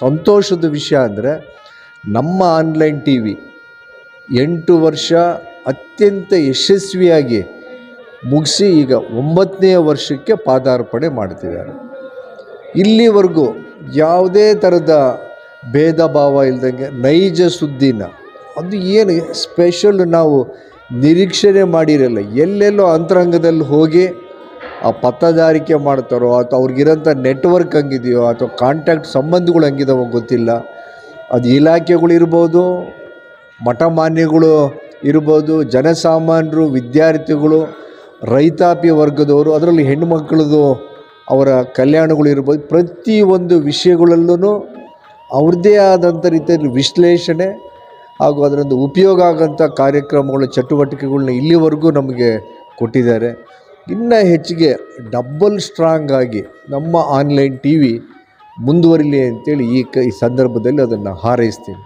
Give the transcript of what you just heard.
ಸಂತೋಷದ ವಿಷಯ ಅಂದರೆ ನಮ್ಮ ಆನ್ಲೈನ್ ಟಿ ವಿ ಎಂಟು ವರ್ಷ ಅತ್ಯಂತ ಯಶಸ್ವಿಯಾಗಿ ಮುಗಿಸಿ ಈಗ ಒಂಬತ್ತನೇ ವರ್ಷಕ್ಕೆ ಪಾದಾರ್ಪಣೆ ಮಾಡ್ತಿದ್ದಾರೆ. ಇಲ್ಲಿವರೆಗೂ ಯಾವುದೇ ಥರದ ಭೇದ ಭಾವ ಇಲ್ದಂಗೆ ನೈಜ ಸುದ್ದಿನ ಅದು ಏನು ಸ್ಪೆಷಲ್ ನಾವು ನಿರೀಕ್ಷಣೆ ಮಾಡಿರಲ್ಲ. ಎಲ್ಲೆಲ್ಲೋ ಅಂತರಂಗದಲ್ಲಿ ಹೋಗಿ ಆ ಪತ್ತದಾರಿಕೆ ಮಾಡ್ತಾರೋ ಅಥವಾ ಅವ್ರಿಗಿರೋಂಥ ನೆಟ್ವರ್ಕ್ ಹಂಗಿದೆಯೋ ಅಥವಾ ಕಾಂಟ್ಯಾಕ್ಟ್ ಸಂಬಂಧಗಳು ಹಂಗಿದಾವೋ ಗೊತ್ತಿಲ್ಲ. ಅದು ಇಲಾಖೆಗಳಿರ್ಬೋದು ಮಠಮಾನ್ಯಗಳು ಇರ್ಬೋದು, ಜನಸಾಮಾನ್ಯರು, ವಿದ್ಯಾರ್ಥಿಗಳು, ರೈತಾಪಿ ವರ್ಗದವರು, ಅದರಲ್ಲಿ ಹೆಣ್ಣುಮಕ್ಕಳದು ಅವರ ಕಲ್ಯಾಣಗಳು ಇರ್ಬೋದು. ಪ್ರತಿಯೊಂದು ವಿಷಯಗಳಲ್ಲೂ ಅವ್ರದ್ದೇ ಆದಂಥ ರೀತಿಯಲ್ಲಿ ವಿಶ್ಲೇಷಣೆ ಹಾಗೂ ಅದರಿಂದ ಉಪಯೋಗ ಆಗೋಂಥ ಕಾರ್ಯಕ್ರಮಗಳು ಚಟುವಟಿಕೆಗಳನ್ನ ಇಲ್ಲಿವರೆಗೂ ನಮಗೆ ಕೊಟ್ಟಿದ್ದಾರೆ. ಇನ್ನು ಹೆಚ್ಚಿಗೆ ಡಬ್ಬಲ್ ಸ್ಟ್ರಾಂಗ್ ಆಗಿ ನಮ್ಮ ಆನ್ಲೈನ್ ಟಿ ವಿ ಮುಂದುವರಿಲಿ ಅಂತೇಳಿ ಈ ಕ, ಈ ಸಂದರ್ಭದಲ್ಲಿ ಅದನ್ನು ಹಾರೈಸ್ತೀನಿ.